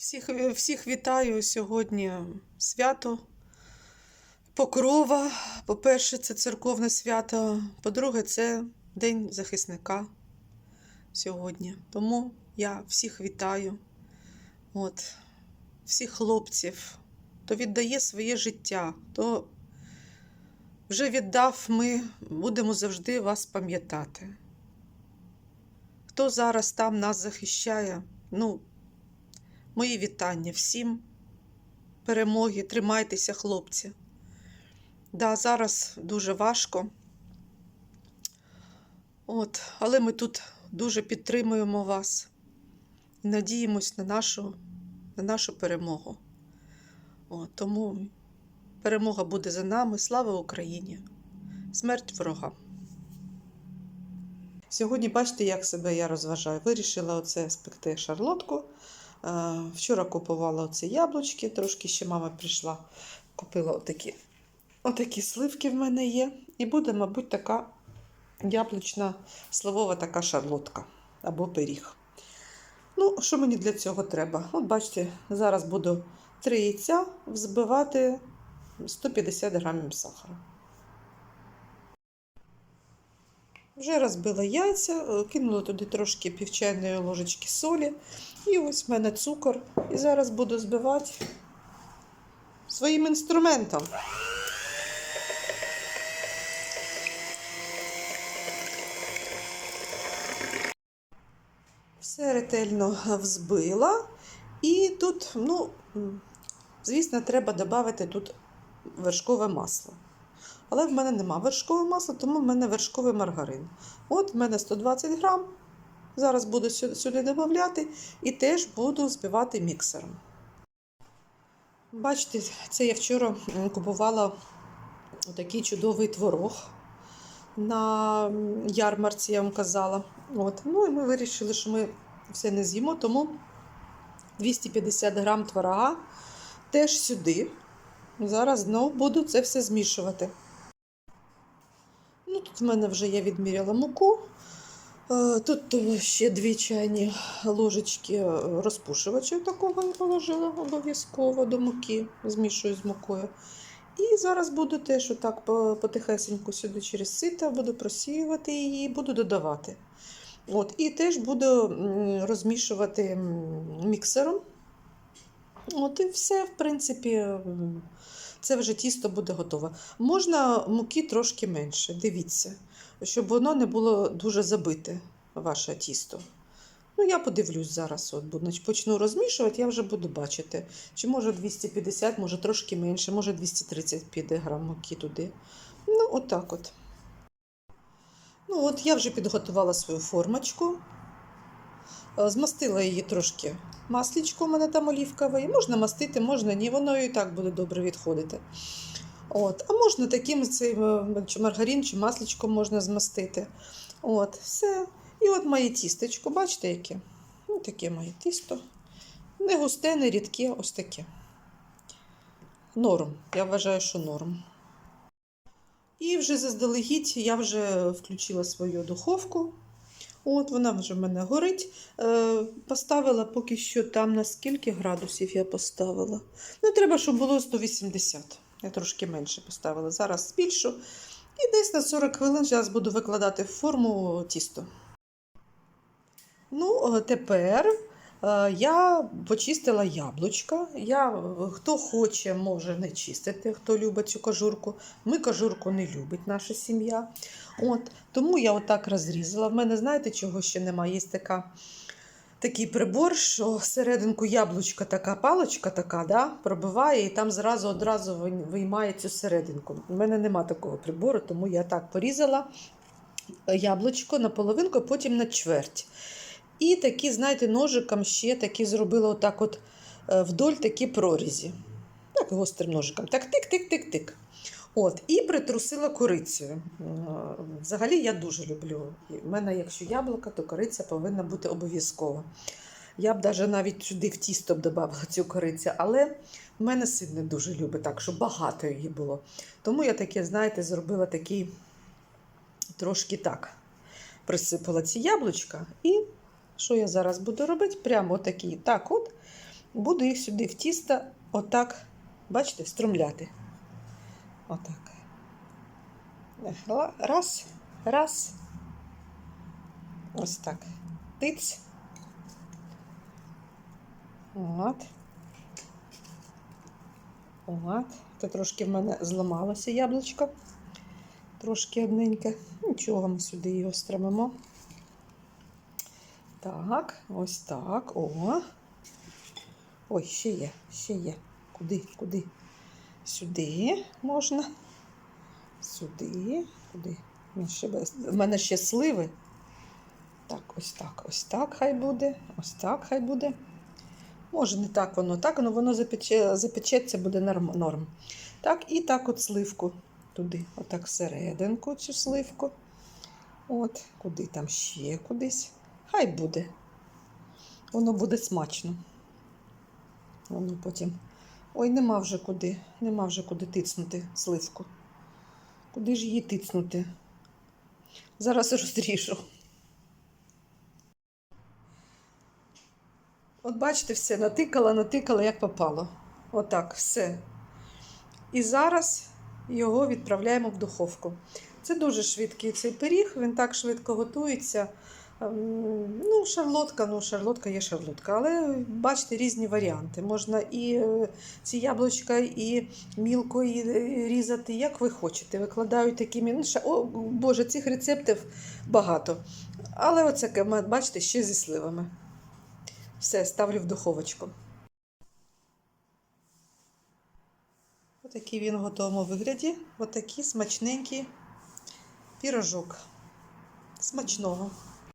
Всіх, всіх вітаю сьогодні свято Покрова. По-перше, це церковне свято. По-друге, це День захисника сьогодні. Тому я всіх вітаю. От, всіх хлопців, хто віддає своє життя, хто вже віддав, ми будемо завжди вас пам'ятати. Хто зараз там нас захищає, ну, Мої вітання всім. Перемоги, тримайтеся, хлопці. Да, зараз дуже важко. От, але ми тут дуже підтримуємо вас і надіємось на нашу, на нашу перемогу. От, тому перемога буде за нами. Слава Україні! Смерть ворогам! Сьогодні бачите, як себе я розважаю. Вирішила оце спекти шарлотку. Е, Вчора купувала оці яблучки, трошки ще мама прийшла, купила отакі, отакі сливки в мене є. І буде, мабуть, така яблучна сливова така шарлотка або пиріг. Ну, що мені для цього треба? От бачите, зараз буду 3 яйця взбивати 150 грамів сахара. Вже розбила яйця, е, кинула туди трошки півчайної ложечки солі. І ось в мене цукор. І зараз буду збивати своїм інструментом. Все ретельно взбила. І тут, ну, звісно, треба додати тут вершкове масло. Але в мене нема вершкового масла, тому в мене вершковий маргарин. От в мене 120 грам. Зараз буду сюди додати і теж буду збивати міксером. Бачите, це я вчора купувала такий чудовий творог на ярмарці, я вам казала. От. Ну і ми вирішили, що ми все не з'їмо, тому 250 грам творога теж сюди. Зараз знову буду це все змішувати. Тут в мене вже я відміряла муку. Е, Тут е, ще дві чайні ложечки е, розпушувача такого я положила обов'язково до муки, змішую з мукою. І зараз буду теж отак потихесеньку сюди через сито, буду просіювати її, буду додавати. От, і теж буду розмішувати міксером. От і все, в принципі, це вже тісто буде готове. Можна муки трошки менше, дивіться, щоб воно не було дуже забите, ваше тісто. Ну, я подивлюсь зараз, от, почну розмішувати, я вже буду бачити. Чи може 250, може трошки менше, може 230 піде грам муки туди. Ну, отак от. Ну, от я вже підготувала свою формочку. Е, Змастила її трошки маслічко, у мене там олівкове. І Можна мастити, можна ні, воно і так буде добре відходити. От. А можна таким цим е, чи маргарин, чи масличко можна змастити. От, все. І от моє тістечко, бачите, яке? Ну, таке моє тісто. Не густе, не рідке, ось таке. Норм. Я вважаю, що норм. І вже заздалегідь я вже включила свою духовку. От вона вже в мене горить. Е, поставила поки що там на скільки градусів я поставила. Ну, треба, щоб було 180. Я трошки менше поставила. Зараз збільшу. І десь на 40 хвилин зараз буду викладати в форму тісто. Ну, е, тепер я почистила яблучка. Я, е, хто хоче, може не чистити, хто любить цю кожурку. Ми кожурку не любить наша сім'я. От, тому я отак розрізала. В мене, знаєте, чого ще немає? Є така, такий прибор, що серединку яблучка така паличка така, да, пробиває, і там зразу одразу виймає цю серединку. У мене нема такого прибору, тому я так порізала яблучко на половинку, потім на чверть. І такі, знаєте, ножиком ще такі зробила отак от е, вдоль такі прорізі. Так, гострим ножиком. Так, тик-тик-тик-тик. От, і притрусила корицею. Е, Взагалі я дуже люблю. У мене, якщо яблука, то кориця повинна бути обов'язково. Я б даже навіть сюди в тісто б додала цю корицю, але в мене син не дуже любить так, щоб багато її було. Тому я таке, знаєте, зробила такий трошки так. Присипала ці яблучка. І що я зараз буду робити? Прямо такий, так от Буду їх сюди в тісто, отак, бачите, встромляти. Отак. Раз, раз. Ось так. Тиць. От. От. Це трошки в мене зламалося яблучко. Трошки одненьке. Нічого, ми сюди його стремимо. Так, ось так. О. Ой, ще є, ще є. Куди, куди? Сюди можна. Сюди. Куди? В мене ще сливи. Так, ось так, ось так хай буде. Ось так хай буде. Може, не так воно, так, але воно запече, запечеться, буде норм, норм. Так, і так от сливку туди, отак всерединку цю сливку. От, куди там ще кудись. Хай буде. Воно буде смачно. Воно потім. Ой, нема вже куди, нема вже куди тицнути сливку. Куди ж її тицнути? Зараз розріжу. От бачите, все, натикала, натикала, як попало. Отак, все. І зараз його відправляємо в духовку. Це дуже швидкий цей пиріг, він так швидко готується. Ем, Ну, шарлотка, ну, шарлотка є шарлотка, але бачите різні варіанти. Можна і е, ці яблучка, і мілко і е, різати, як ви хочете. Викладаю такими. Ну, О, Боже, цих рецептів багато. Але оце, бачите, ще зі сливами. Все, ставлю в духовочку. Отакий він в готовому вигляді. Отакий смачненький пірожок. Смачного.